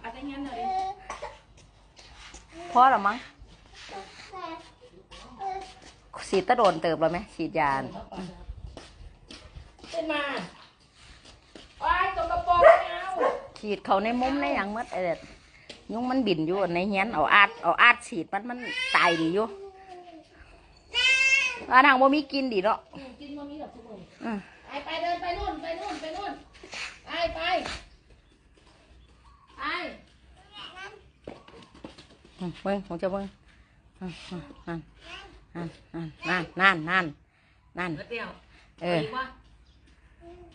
เอาแต่งั้นเลยพอหรอมั้งฉีดตะโดนเติบแล้วไหมฉีดยาขึ้นมาว้ายตกกระโปรงไม่เอาฉีดเขาในมุมในหยังหมัดไอ้เด็ดยุงมันบินอยู่ในเฮียนเอาอาดเอาอาดฉีดมันมันตายดีอยู่อาทางบ่มีกินดีเนาะอืมกินมามีดอกทุกคนอืม ไปไปเดินไปนู่นไปนู่นไปนู่นไปไปไป อืม เบิ่งของเจ้าเบิ่งอืมอืมนั่นนั่นนั่นนั่นนั่นนั่นเดียวเอออีกว่า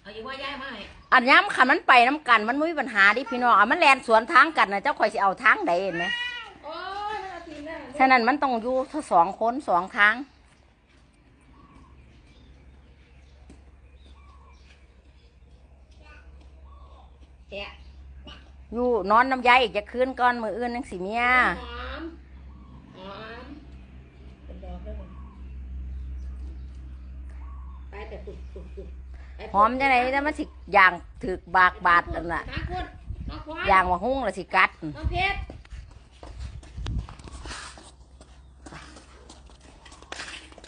เอาอีกว่าย้ายมาให้อันย้ำขันมันไปน้ำกันมันไม่มีปัญหาดิพี่น้องอะมันแลนสวนทางกันนะเจ้าคอยสิเอาทางใดเห็นไหมโอ้ยมันเอาทีมได้ฉะนั้นมันต้องอยู่ทั้งสองคนสองทางแกะอยู่นอนน้ำยายอีกจะคืนก่อนมืออื่นนังสิเมีย หอมหอมเป็นดอกด้วยมันไป แต่ฝึกฝึกฝึกไปหอมจังไหนแล้วมันสิย่างถือกบากบาดนั่นน่ะน้าคุณน้าควายย่างว่าหุ้งแล้วสิกัด น้องเพชร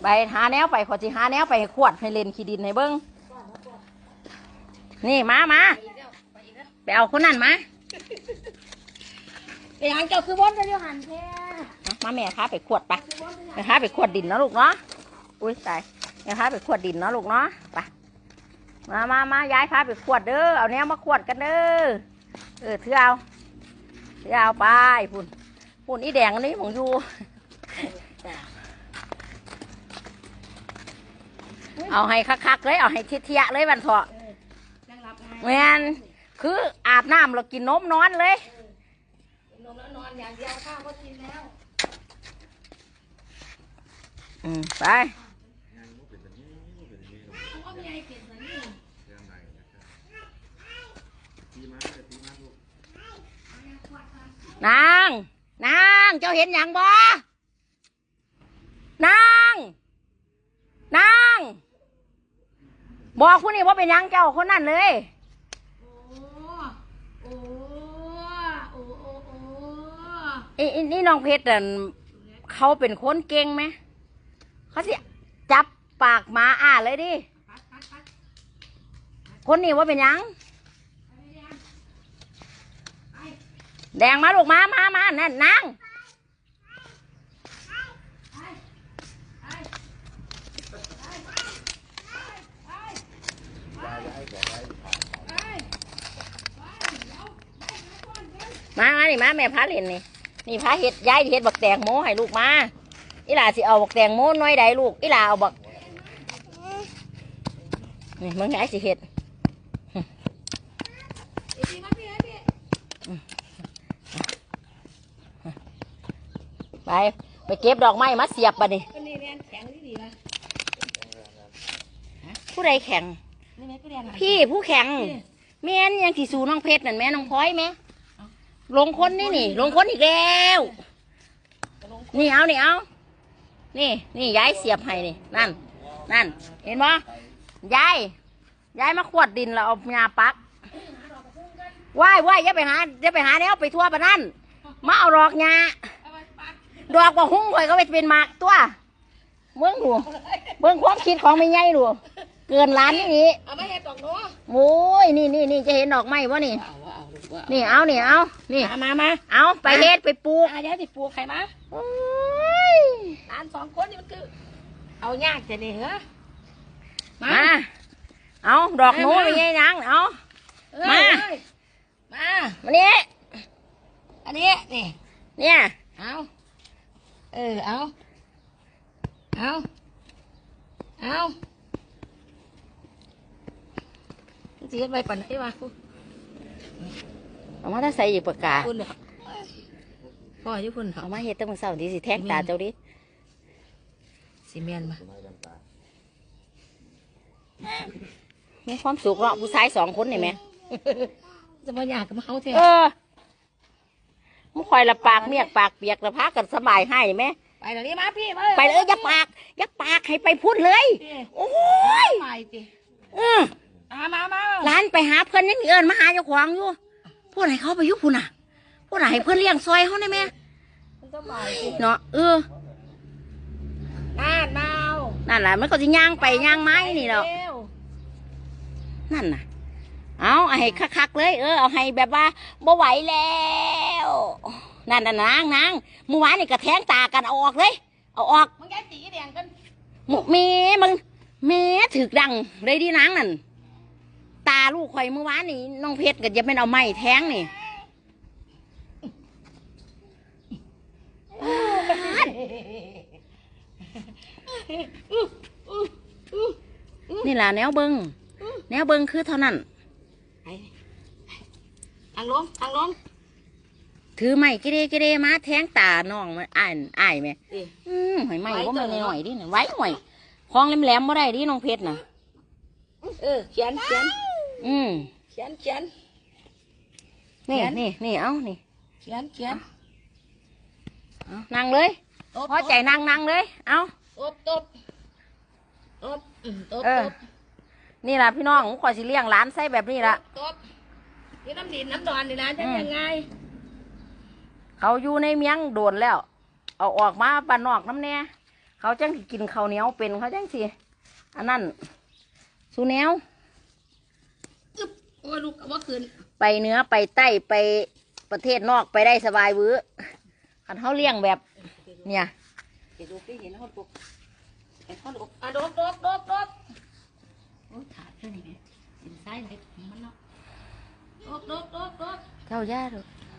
ไปหาแนวไปขอสิหาแนวไปให้ขวดให้เล่นขี้ดินให้เบิ้งนี่มามาไปอีกแล้วไปอีกแล้วไปเอาคนนั้นมาไปหางเจ้าคือบอนจะเรียกหันแท้มาแม่พาไปขวดไปคือบอนจะไปพาไปขวดดินเนาะลูกเนาะอุ้ยตาย ไปพาไปขวดดินเนาะลูกเนาะไปมามามายายพาไปขวดเด้อเอาแนวมาขวดกันเด้อเออเถือเอาเถือเอาไปพุ่นพุ่นอีแดงอันนี้ของอยู่เอาให้คักๆเลยเอาให้เที่ยๆเลยวันเถาะนั่งรับไงแม่นคืออาบน้ำแล้วกินนมนอนเลยนมแล้วนอนอย่างเดียวข้าวก็กินแล้วอืมไป เขาก็มีไอ้เปลี่ยนสัญญาณนาง นาง เจ้าเห็นอย่างบ่นาง นาง บอกผู้นี้ว่าเป็นหยังเจ้าคนนั้นเลย โอ้ โอ้ โอ้ โอ้ โอ้ไอ้ไอ้นี่น้องเพชรน่ะเขาเป็นคนเก่งไหม เขาสิจับปากหมาอ่าเลยดิปัดปัดปัด คนนี้ว่าเป็นยัง แดงมาลูกมามามานั่นนางมามานี่มาแม่พาเล่นนี่ นี่พาเห็ดยายเห็ดบักแตงโมให้ลูกมา อีหลาสิเอาบักแตงโมน้อยใดลูก อีหลาเอาบัก นี่มึงยายสิเห็ด ไอ้พี่มาพี่ไอ้พี่ ไปไปเก็บดอกไม้มาเสียบบัดนี้คนนี้เรียนแข็งดีดีนะผู้ใดแข่งนี่แม่ก็เรียนพี่ผู้แข่งแม่นยังสิสูน้องเพชรนั่นแม่น้องพลอยแม่ลงคนนี่นี่ ลงคนอีกแล้วนี่เอานี่เอานี่นี่ยายเสียบให้นี่นั่น นั่น เห็นปะยายยายมาขวดดินแล้วเอาหญ้าปักว่ายว่ายอย่าไปหาอย่าไปหาแนวไปทั่วปะนั่นมาเอาดอกหญ้าเอาไปปั ดดอกว่าหุ้งข่อยก็ไปเป็นหมากตัวเมืองดูเบื้องความคิดของไม่ใหญ่ดูเกินล้านนี่นี่เอาไม่ให้ตอกเนาะโอ้ยนี่นี่นี่จะเห็นดอกไม้วะนี่เอาว่าเอาลูกว่านี่เอานี่เอานี่มามามาเอาไปเฮ็ดไปปลูกอาญาติปลูกใครมาโอ้ยหลานสองคนนี่มันคือเอายากจะเนี่ยเหรอมาเอาดอกหนูไม่ใช่นางเอาเอ้ยมาเอ้ยมามานี่อันนี้นี่เนี่ยเอา เออ เอา เอา เอาจีดไปปั่นให้มาคุณเอามาถ้าใส่อีกปากกาคุณเนี่ยพ่ออยู่คุณเขาเอามาเฮ็ดแตั้งแต่เช้าดีสิแทงตาเจ้าดิซีเมนต์มามีความสุขเนาะผู้ชายสองคนนี่ไหมจะมาอยากกับเขาเถเออะอ มึงคอยละปากเมียกปากเปียกละพากันสบายให้ไหมไปเดี๋ยวนี้มาพี่มาไปเลยอย่าปากอย่าปากให้ไปพูดเลยพี่โอ้ยไปสิเออมามามาร้านไปหาเพื่อนยังเอินมาหาเจ้าของอยู่พูดให้เขาไปอยุพูน่ะกูน่ะให้เพื่อนเลี้ยงซอยเขาได้ไหมมันสบายสิเนาะเออน่าหนาวนั่นแหละมันก็จะย่างไปย่างไม้นี่แหละเร็วนั่นน่ะเอาเอาให้คักๆเลย เออเอาให้แบบว่าบ่ไหวแล้ว นั่นน่ะนางนางเมื่อวานนี่กระแทงตากันเอาออกเลย เอาออกมึงแกตีแดงกันหมเมมึงเมถึกดังเลยดีนางนั่นตาลูกข่อยเมื่อวานนี่น้องเพชรก็จะเป็นเอาไม้แทงนี่นี่ล่ะแนวเบิงแนวเบิงคือเท่านั้นไปทางลงทางลง ถือไม้กิเดกิเดมาแทงตาน้องมันอ่านอ่ายไหมเอ๊ะ อืมหอยไม้ก็ไม่หน่อยดิน่ะไว้หน่อยคลองแหลมๆบ่ได้ดิน้องเพชรน่ะ เออเขียนเขียนอืมเขียนเขียน นี่แขนนี่นี่เอ้านี่เขียนเขียนเอานั่งเลยตบพอใจนั่งนั่งเลยเอาตบตบตบอืมตบเอตอบนี่ล่ะพี่น้องผมขอยสิเลี้ยงหลานใส่แบบนี้ล่ะ ตบนี่น้ำดินน้ำดอนนี่นะจะอืม ยังไง เขาอยู่ในเมียงโดนแล้ว เอาออกมาบ้านนอกน้ำแน่เขาจังสิกินข้าวเหนียวเป็นเขาจังสิอันนั้นสูแนวอึ๊บโอ้ยลูกเอาว่าคืนไปเหนือไปใต้ไปประเทศนอกไปได้สบายวื้อคันเขาเลี้ยงแบบ เนี่ยเห็นลูกที่เห็นเขาลูกเห็นเขาลูกอะโดบโดบโดบโดบโอ้ยขาดเท่านี้ไงเห็นไส้เล็กมันเนาะโดบโดบโดบโดบเจ้าย่าดูโ